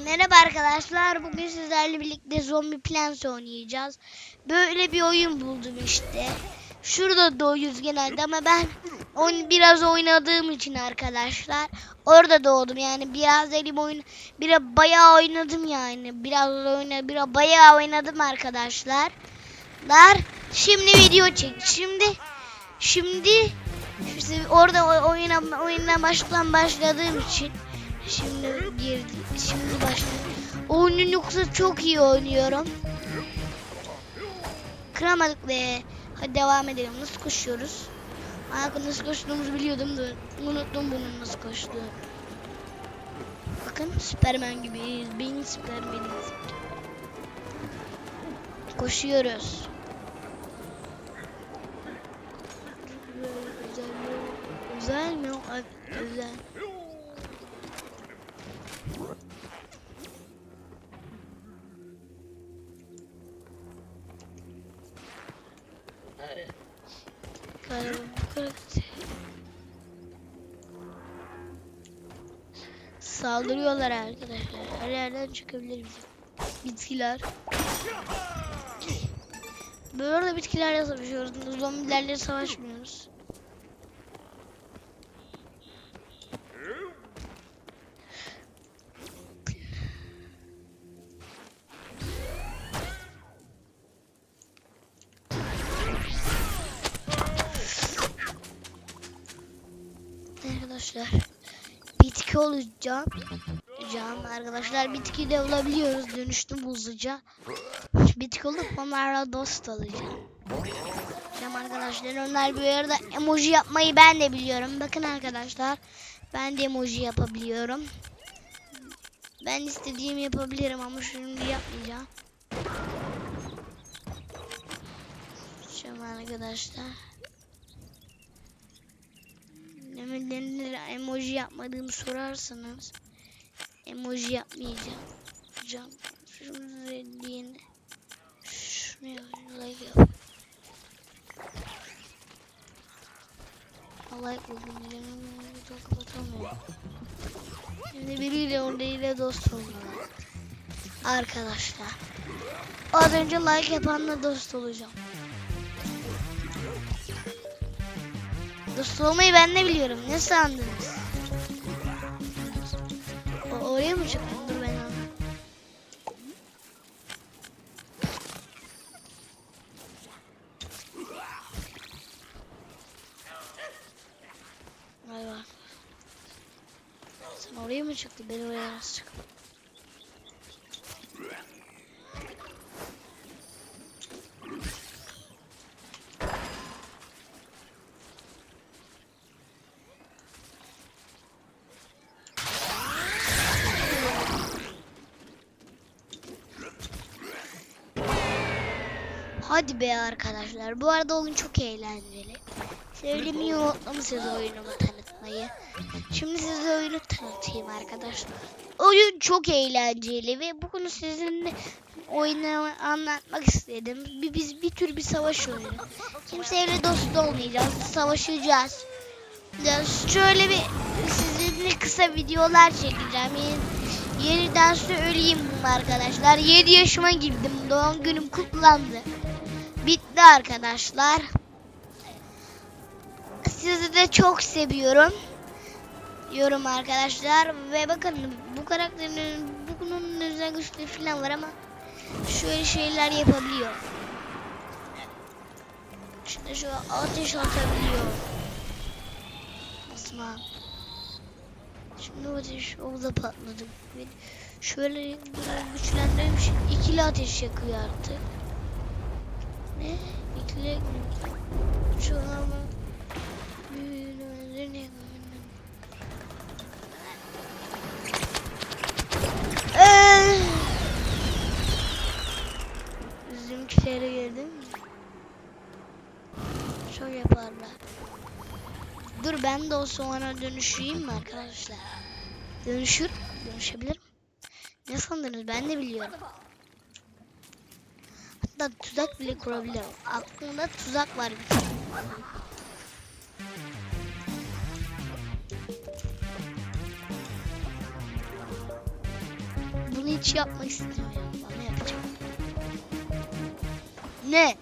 Merhaba arkadaşlar. Bugün sizlerle birlikte Zombie Plants oynayacağız. Böyle bir oyun buldum işte. Şurada doğuyoruz genelde ama ben oyun biraz oynadığım için arkadaşlar orada doğdum yani biraz elim oyun biraz bayağı oynadım yani biraz oyna biraz bayağı oynadım arkadaşlar. Lar şimdi video çek. Şimdi şimdi işte orada oyuna oyuna baştan başladığım için Şimdi girdi. Şimdi başladı. Oyunun yoksa çok iyi oynuyorum. Kıramadık ve hadi devam edelim. Nasıl koşuyoruz? Aa, nasıl koştuğumuzu biliyordum da unuttum bunun nasıl koştuğu. Bakın Superman gibiyiz. Beyin Superman'iz. Koşuyoruz. Güzel mi? Güzel mi? Güzel. Saldırıyorlar arkadaşlar. Her yerden çıkabilir. Bitkiler. Böyle arada bitkilerle savaşıyoruz. Zombilerle savaşmıyoruz. Arkadaşlar bitki olacağım. Can arkadaşlar bitki de olabiliyoruz. Dönüştüm hızlıca. Bitki olup onlarla dost olacağım. Cam arkadaşlar onlar bir arada emoji yapmayı ben de biliyorum. Bakın arkadaşlar ben de emoji yapabiliyorum. Ben istediğimi yapabilirim ama şimdi yapmayacağım. Cam arkadaşlar. Emoji yapmadığımı sorarsanız emoji yapmayacağım. Hocam şunu dediğini şunu like yap. Like buldum dedim kapatamıyorum. Şimdi biriyle orayla dost oluyorlar. Arkadaşlar. Az önce like yapanla dost olacağım. Olmayı ben de biliyorum. Ne sandınız? O oraya mı çıktın? Dur ben anladım. Vay. Sen oraya mı çıktın? Ben oraya nasıl çıktım? Hadi be arkadaşlar. Bu arada oyun çok eğlenceli. Söylemeyi unuttum size oyunumu tanıtmayı. Şimdi size oyunu tanıtayım arkadaşlar. Oyun çok eğlenceli ve bugün sizinle oyunu anlatmak istedim. Bir, biz bir tür bir savaş oyunu. Kimseyle dost olmayacağız. Savaşacağız. Ya şöyle bir sizinle kısa videolar çekeceğim. Yeni, yeniden söyleyeyim bunu arkadaşlar. 7 yaşıma girdim. Doğum günüm kutlandı. Bitti arkadaşlar. Sizi de çok seviyorum. Yorum arkadaşlar ve bakın bu karakterin bunun özel güçleri falan var ama şöyle şeyler yapabiliyor. İşte şu ateş atabiliyor. Osman. Şimdi ateş orada patladı. Ve şöyle güçlendirmiş ikili ateş yakıyor artık. Ne? İkili şu an büyülerini Eee. Bizimkilere geldim mi? Şöyle yaparlar. Dur ben de o soğana dönüşeyim mi arkadaşlar? Dönüşür. Dönüşebilirim. Ne sandınız ben de biliyorum. Hatta tuzak bile kurabilirim. Aklımda tuzak var tane. hiç yapmak istemiyorum ama yapacağım. Ne?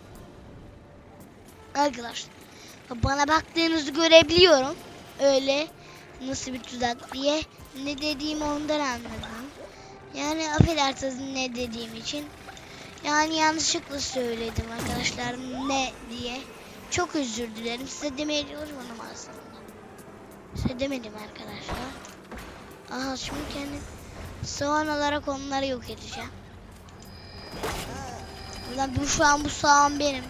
Arkadaşlar bana baktığınızı görebiliyorum. Öyle nasıl bir tuzak diye ne dediğimi ondan anladım. Yani affedersiniz ne dediğim için. Yani yanlışlıkla söyledim arkadaşlar ne diye. Çok özür dilerim. Size demeye çalışmadım aslında. Size demedim arkadaşlar. Aha şimdi kendim soğan olarak onları yok edeceğim. Ulan bu şu an bu soğan benim.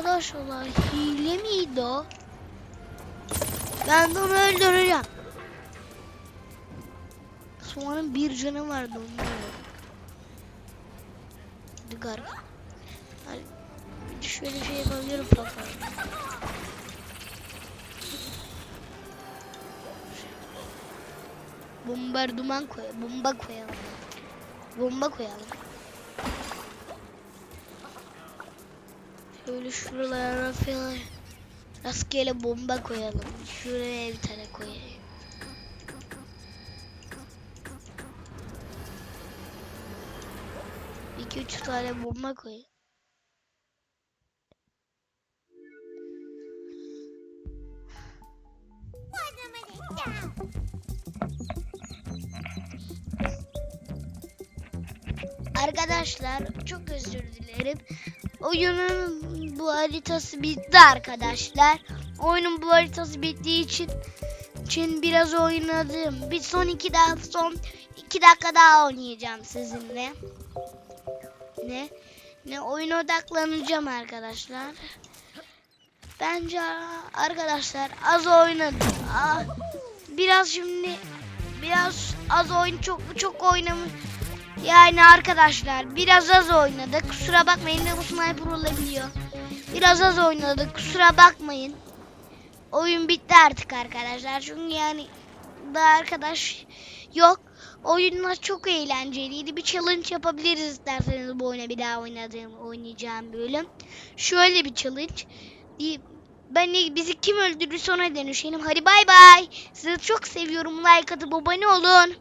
Arkadaşlar hile miydi o? Ben de onu öldüreceğim. Soğanın bir canı vardı onu öldürdüm. Hadi garip. Hadi. Bir de şöyle şey yapabilirim papa. Bombardıman koy, bomba koyalım. Bomba koyalım. Şöyle şuralara falan rastgele bomba koyalım. Şuraya bir tane koyayım. İki üç tane bomba koyayım. Arkadaşlar çok özür dilerim. Oyunun bu haritası bitti arkadaşlar. Oyunun bu haritası bittiği için için biraz oynadım. Bir son iki daha son iki dakika daha oynayacağım sizinle. Ne? Ne oyuna odaklanacağım arkadaşlar. Bence arkadaşlar az oynadım. Aa, biraz şimdi biraz az oyun çok çok oynamış. Yani arkadaşlar biraz az oynadık. Kusura bakmayın de bu sniper olabiliyor. Biraz az oynadık. Kusura bakmayın. Oyun bitti artık arkadaşlar. Çünkü yani daha arkadaş yok. Oyunlar çok eğlenceliydi. Bir challenge yapabiliriz isterseniz bu oyuna bir daha oynadığım oynayacağım bölüm. Şöyle bir challenge. Ben bizi kim öldürürse ona dönüşelim. Hadi bay bay. Sizi çok seviyorum. Like atıp abone olun.